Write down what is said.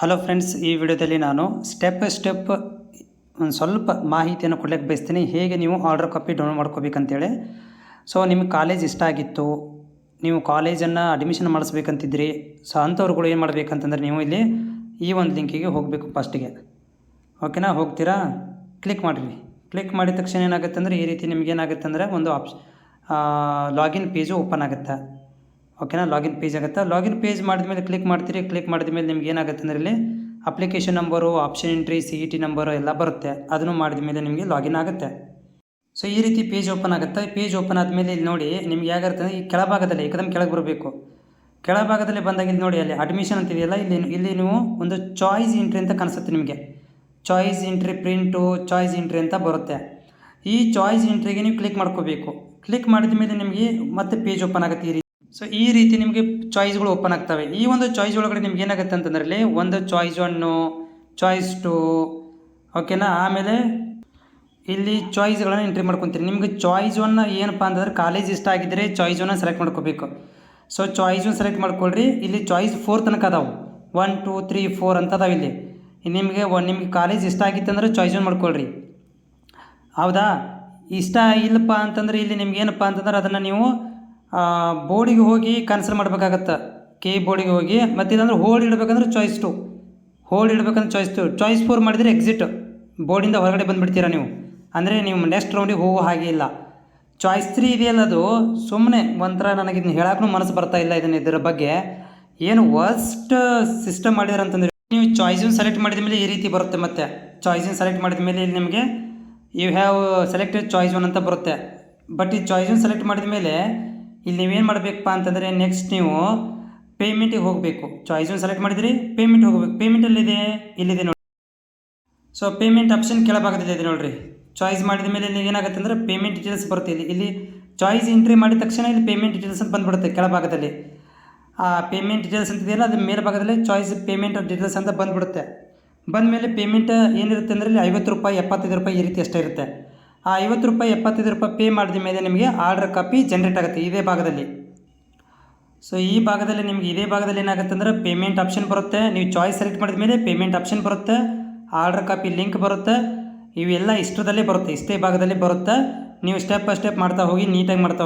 Hello friends ಈ ವಿಡಿಯೋದಲ್ಲಿ ನಾನು ಸ್ಟೆಪ್ ಬೈ ಸ್ಟೆಪ್ ಒಂದು ಸ್ವಲ್ಪ ಮಾಹಿತಿಯನ್ನು ಕೊಡ್ಲಿಕ್ಕೆ ಬಯಸ್ತೀನಿ. ಹೇಗೆ ನೀವು ಆರ್ಡರ್ ಕಾಪಿ ಡೌನ್ಲೋಡ್ ಮಾಡ್ಕೋಬೇಕಂತೇಳಿ. ಸೊ ನಿಮಗೆ ಕಾಲೇಜ್ ಇಷ್ಟ ಆಗಿತ್ತು, ನೀವು ಕಾಲೇಜನ್ನು ಅಡ್ಮಿಷನ್ ಮಾಡಿಸ್ಬೇಕಂತಿದ್ರಿ ಸೊ ಅಂಥವ್ರುಗಳು ಏನು ಮಾಡಬೇಕಂತಂದ್ರೆ ನೀವು ಇಲ್ಲಿ ಈ ಒಂದು ಲಿಂಕಿಗೆ ಹೋಗಬೇಕು ಫಸ್ಟಿಗೆ ಓಕೆನಾ ಹೋಗ್ತೀರಾ? ಕ್ಲಿಕ್ ಮಾಡಿರಿ. ಕ್ಲಿಕ್ ಮಾಡಿದ ತಕ್ಷಣ ಏನಾಗುತ್ತೆ ಅಂದರೆ ಈ ರೀತಿ ನಿಮಗೇನಾಗುತ್ತೆ ಅಂದರೆ ಒಂದು ಆಪ್ಷ ಲಾಗಿನ್ ಪೇಜು ಓಪನ್ ಆಗುತ್ತೆ. ಓಕೆನಾ? ಲಾಗಿನ್ ಪೇಜ್ ಆಗುತ್ತೆ? ಲಾಗಿನ್ ಪೇಜ್ ಮಾಡಿದ ಮೇಲೆ ಕ್ಲಿಕ್ ಮಾಡ್ತೀರಿ. ಕ್ಲಿಕ್ ಮಾಡಿದ ಮೇಲೆ ನಿಮ್ಗೆ ಏನಾಗುತ್ತೆ ಅಂದರೆ ಇಲ್ಲಿ application number option entry C E T number ಎಲ್ಲ ಬರುತ್ತೆ. ಅದನ್ನು ಮಾಡಿದ ಮೇಲೆ ನಿಮಗೆ ಲಾಗಿನ್ ಆಗುತ್ತೆ. ಸೊ ಈ ರೀತಿ ಪೇಜ್ ಓಪನ್ ಆಗುತ್ತೆ? ಪೇಜ್ ಓಪನ್ ಆದಮೇಲೆ ಇಲ್ಲಿ ನೋಡಿ, ನಿಮ್ಗೆ ಹೇಗಿರುತ್ತೆ ಅಂದರೆ ಈ ಕೆಳಭಾಗದಲ್ಲಿ, ಏಕದಮ್ ಕೆಳಗೆ ಬರಬೇಕು. ಕೆಳಭಾಗದಲ್ಲಿ ಬಂದಾಗ ಇಲ್ಲಿ ನೋಡಿ, ಅಲ್ಲಿ ಅಡ್ಮಿಷನ್ ಅಂತಿದೆಯಲ್ಲ ಇಲ್ಲಿ ಇಲ್ಲಿ ನೀವು ಒಂದು ಚಾಯ್ಸ್ ಎಂಟ್ರಿ ಅಂತ ಕಾಣಿಸುತ್ತೆ ನಿಮಗೆ. Choice entry print choice entry ಅಂತ ಬರುತ್ತೆ. ಈ ಚಾಯ್ಸ್ ಎಂಟ್ರಿಗೆ ನೀವು ಕ್ಲಿಕ್ ಮಾಡ್ಕೋಬೇಕು. ಕ್ಲಿಕ್ ಮಾಡಿದ ಮೇಲೆ ನಿಮಗೆ ಮತ್ತೆ ಪೇಜ್ ಓಪನ್ ಆಗುತ್ತೆ ಈ ಸೊ ಈ ರೀತಿ ನಿಮಗೆ ಚಾಯ್ಸ್ಗಳು ಓಪನ್ ಆಗ್ತವೆ. ಈ ಒಂದು ಚಾಯ್ಸ್ ಒಳಗಡೆ ನಿಮ್ಗೆ ಏನಾಗುತ್ತೆ ಅಂತಂದ್ರೆ ಇಲ್ಲಿ ಒಂದು ಚಾಯ್ಸ್ ಒನ್ನು ಚಾಯ್ಸ್ ಟು ಓಕೆನಾ ಆಮೇಲೆ ಇಲ್ಲಿ ಚಾಯ್ಸ್ಗಳನ್ನು ಎಂಟ್ರಿ ಮಾಡ್ಕೊತೀರಿ. ನಿಮ್ಗೆ ಚಾಯ್ಸ್ ಒನ್ ಏನಪ್ಪ ಅಂತಂದ್ರೆ ಕಾಲೇಜ್ ಇಷ್ಟ ಆಗಿದ್ದರೆ ಚಾಯ್ಸ್ ಒನ್ನ ಸೆಲೆಕ್ಟ್ ಮಾಡ್ಕೋಬೇಕು. ಸೊ ಚಾಯ್ಸ್ ಒನ್ ಸೆಲೆಕ್ಟ್ ಮಾಡ್ಕೊಳ್ರಿ. ಇಲ್ಲಿ ಚಾಯ್ಸ್ ಫೋರ್ ತನಕ ಅದಾವೆ. ಒನ್ ಟೂ ತ್ರೀ ಫೋರ್ ಅಂತ ಅದಾವೆ ಇಲ್ಲಿ. ನಿಮಗೆ ನಿಮ್ಗೆ ಕಾಲೇಜ್ ಇಷ್ಟ ಆಗಿತ್ತು ಅಂದ್ರೆ ಚಾಯ್ಸ್ ಒನ್ ಮಾಡ್ಕೊಳ್ರಿ. ಹೌದಾ? ಇಷ್ಟ ಇಲ್ಲಪ್ಪ ಅಂತಂದ್ರೆ ಇಲ್ಲಿ ನಿಮ್ಗೆ ಏನಪ್ಪ ಅಂತಂದ್ರೆ ಅದನ್ನು ನೀವು ಬೋರ್ಡಿಗೆ ಹೋಗಿ ಕನ್ಸಲ್ ಮಾಡ್ಬೇಕಾಗತ್ತೆ. ಕೆ ಬೋರ್ಡಿಗೆ ಹೋಗಿ, ಮತ್ತು ಇಲ್ಲಾಂದ್ರೆ ಹೋಲ್ಡ್ ಇಡಬೇಕಂದ್ರೆ ಚಾಯ್ಸ್ ಟು ಹೋಲ್ಡ್ ಇಡಬೇಕಂದ್ರೆ ಚಾಯ್ಸ್ ಟು ಚಾಯ್ಸ್ ಫೋರ್ ಮಾಡಿದರೆ ಎಕ್ಸಿಟ್ ಬೋರ್ಡಿಂದ ಹೊರಗಡೆ ಬಂದುಬಿಡ್ತೀರಾ ನೀವು? ಅಂದರೆ ನೀವು ನೆಕ್ಸ್ಟ್ ರೌಂಡಿಗೆ ಹೋಗೋ ಹಾಗೆ ಇಲ್ಲ. ಚಾಯ್ಸ್ ತ್ರೀ ಇದೆಯಲ್ಲ ಅದು. ಸುಮ್ಮನೆ ಒಂಥರ ನನಗೆ ಇದನ್ನ ಹೇಳಕ್ಕೂ ಮನಸ್ಸು ಬರ್ತಾ ಇಲ್ಲ ಇದನ್ನು ಇದರ ಬಗ್ಗೆ. ಏನು ವರ್ಸ್ಟ್ ಸಿಸ್ಟಮ್ ಮಾಡಿದಾರೆ ಅಂತಂದರೆ ನೀವು ಚಾಯ್ಸನ್ನು ಸೆಲೆಕ್ಟ್ ಮಾಡಿದ ಮೇಲೆ ಈ ರೀತಿ ಬರುತ್ತೆ ಮತ್ತೆ. ಚಾಯ್ಸನ್ನು ಸೆಲೆಕ್ಟ್ ಮಾಡಿದ ಮೇಲೆ ಇಲ್ಲಿ ನಿಮಗೆ you have selected choice one ಅಂತ ಬರುತ್ತೆ. ಬಟ್ ಈ ಚಾಯ್ಸನ್ನು ಸೆಲೆಕ್ಟ್ ಮಾಡಿದ ಮೇಲೆ ಇಲ್ಲಿ ನೀವೇನು ಮಾಡಬೇಕಪ್ಪ ಅಂತಂದರೆ ನೆಕ್ಸ್ಟ್ ನೀವು ಪೇಮೆಂಟಿಗೆ ಹೋಗಬೇಕು. ಚಾಯ್ಸನ್ನು ಸೆಲೆಕ್ಟ್ ಮಾಡಿದ್ರಿ ಪೇಮೆಂಟ್ ಹೋಗಬೇಕು. ಪೇಮೆಂಟ್ ಎಲ್ಲಿದೆ ಇಲ್ಲಿದೆ ನೋಡಿ ಸೊ ಪೇಮೆಂಟ್ ಆಪ್ಷನ್ ಕೆಳಭಾಗದಲ್ಲಿ ಇದೆ ನೋಡಿರಿ. ಚಾಯ್ಸ್ ಮಾಡಿದ ಮೇಲೆ ಇಲ್ಲಿ ಏನಾಗುತ್ತೆ ಅಂದರೆ ಪೇಮೆಂಟ್ ಡೀಟೇಲ್ಸ್ ಬರುತ್ತೆ ಇಲ್ಲಿ. ಇಲ್ಲಿ ಚಾಯ್ಸ್ ಎಂಟ್ರಿ ಮಾಡಿದ ತಕ್ಷಣ ಇಲ್ಲಿ ಪೇಮೆಂಟ್ ಡೀಟೇಲ್ಸ್ ಅಂತ ಬಂದುಬಿಡುತ್ತೆ ಕೆಳಭಾಗದಲ್ಲಿ. ಆ ಪೇಮೆಂಟ್ ಡೀಟೇಲ್ಸ್ ಅಂತಿದೆಯಲ್ಲ ಅದು ಮೇಲ್ಭಾಗದಲ್ಲಿ ಚಾಯ್ಸ್ ಪೇಮೆಂಟ್ ಡೀಟೇಲ್ಸ್ ಅಂತ ಬಂದುಬಿಡುತ್ತೆ. ಬಂದ ಮೇಲೆ ಪೇಮೆಂಟ್ ಏನಿರುತ್ತೆ ಅಂದರೆ ಇಲ್ಲಿ ಐವತ್ತು ರೂಪಾಯಿ, ಎಪ್ಪತ್ತೈದು ರೂಪಾಯಿ ಈ ರೀತಿ ಅಷ್ಟೇ ಇರುತ್ತೆ. ಆ ಐವತ್ತು ರೂಪಾಯಿ, ಎಪ್ಪತ್ತೈದು ರೂಪಾಯಿ ಪೇ ಮಾಡಿದ ಮೇಲೆ ನಿಮಗೆ ಆರ್ಡರ್ ಕಾಪಿ ಜನ್ರೇಟ್ ಆಗುತ್ತೆ ಇದೇ ಭಾಗದಲ್ಲಿ. ಸೊ ಈ ಭಾಗದಲ್ಲಿ ನಿಮಗೆ ಇದೇ ಭಾಗದಲ್ಲಿ ಏನಾಗುತ್ತೆ ಅಂದರೆ ಪೇಮೆಂಟ್ ಆಪ್ಷನ್ ಬರುತ್ತೆ. ನೀವು ಚಾಯ್ಸ್ ಸೆಲೆಕ್ಟ್ ಮಾಡಿದ ಮೇಲೆ ಪೇಮೆಂಟ್ ಆಪ್ಷನ್ ಬರುತ್ತೆ. ಆರ್ಡರ್ ಕಾಪಿ ಲಿಂಕ್ ಬರುತ್ತೆ. ಇವೆಲ್ಲ ಇಷ್ಟದಲ್ಲೇ ಬರುತ್ತೆ, ಇಷ್ಟೇ ಭಾಗದಲ್ಲಿ ಬರುತ್ತೆ. ನೀವು ಸ್ಟೆಪ್ ಬೈ ಸ್ಟೆಪ್ ಮಾಡ್ತಾ ಹೋಗಿ ನೀಟಾಗಿ ಮಾಡ್ತಾ